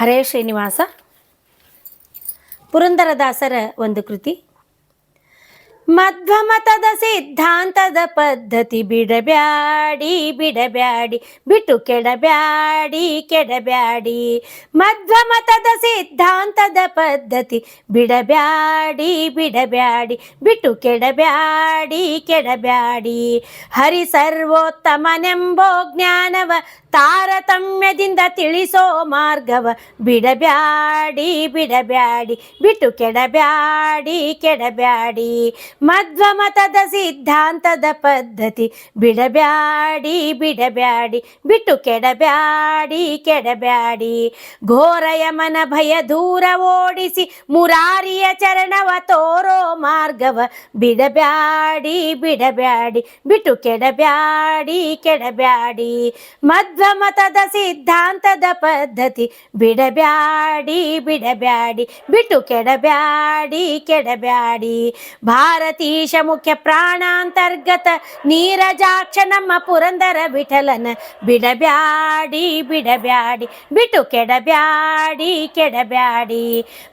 ಹರೇ ಶ್ರೀನಿವಾಸ. ಪುರಂದರದಾಸರ ಒಂದು ಕೃತಿ. ಮಧ್ವಮತದ ಸಿದ್ಧಾಂತದ ಪದ್ಧತಿ ಬಿಡಬ್ಯಾಡಿ ಬಿಡಬ್ಯಾಡಿ, ಬಿಟ್ಟು ಕೆಡಬ್ಯಾಡಿ ಕೆಡಬ್ಯಾಡಿ. ಮಧ್ವಮತದ ಸಿದ್ಧಾಂತದ ಪದ್ಧತಿ ಬಿಡಬ್ಯಾಡಿ ಬಿಡಬ್ಯಾಡಿ, ಬಿಟ್ಟು ಕೆಡಬ್ಯಾಡಿ ಕೆಡಬ್ಯಾಡಿ. ಹರಿ ಸರ್ವೋತ್ತಮನೆಂಬೋ ಜ್ಞಾನವ, ತಾರತಮ್ಯದಿಂದ ತಿಳಿಸೋ ಮಾರ್ಗವ ಬಿಡಬ್ಯಾಡಿ ಬಿಡಬ್ಯಾಡಿ, ಬಿಟ್ಟು ಕೆಡಬ್ಯಾಡಿ ಕೆಡಬ್ಯಾಡಿ. ಮಧ್ವಮತದ ಸಿದ್ಧಾಂತದ ಪದ್ಧತಿ. ಬಿಡಬ್ಯಾಡಿ ಬಿಡಬ್ಯಾಡಿ, ಬಿಟ್ಟು ಕೆಡಬ್ಯಾಡಿ ಕೆಡಬ್ಯಾಡಿ. ಘೋರಯಮನ ಭಯ ದೂರ ಓಡಿಸಿ ಮುರಾರಿಯ ಚರಣವ ತೋರೋ ಮಾರ್ಗವ ಬಿಡಬ್ಯಾಡಿ ಬಿಡಬ್ಯಾಡಿ, ಬಿಟ್ಟು ಕೆಡಬ್ಯಾಡಿ ಕೆಡಬ್ಯಾಡಿ. ಮಧ್ವಮತದ ಸಿದ್ಧಾಂತದ ಪದ್ಧತಿ, ಬಿಡಬ್ಯಾಡಿ ಬಿಡಬ್ಯಾಡಿ, ಬಿಟ್ಟು ಕೆಡಬ್ಯಾಡಿ ಕೆಡಬ್ಯಾಡಿ. ಭಾರತೀಶ ಮುಖ್ಯ ಪ್ರಾಣಾಂತರ್ಗತ ನೀರಜಾಕ್ಷ ನಮ್ಮ ಪುರಂದರ ವಿಠಲನ, ಬಿಡಬ್ಯಾಡಿ ಬಿಡಬ್ಯಾಡಿ, ಬಿಟ್ಟು ಕೆಡಬ್ಯಾಡಿ ಕೆಡಬ್ಯಾಡಿ.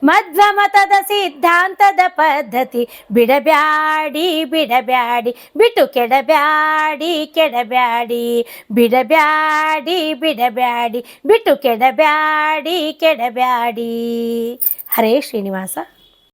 ಮಧ್ವಮತದ ಸಿದ್ಧಾಂತದ ಪದ್ಧತಿ ಬಿಡಬ್ಯಾಡಿ ಬಿಡಬ್ಯಾಡಿ ಬಿಟ್ಟು ಕೆಡಬ್ಯಾಡಿ ಕೆಡಬ್ಯಾಡಿ ಬಿಡಬ್ಯಾಡಿ ಬಿಡಬ್ಯಾಡಿ ಬಿಟ್ಟು ಕೆಡಬ್ಯಾಡಿ ಕೆಡಬ್ಯಾಡಿ. ಹರೇ ಶ್ರೀನಿವಾಸ.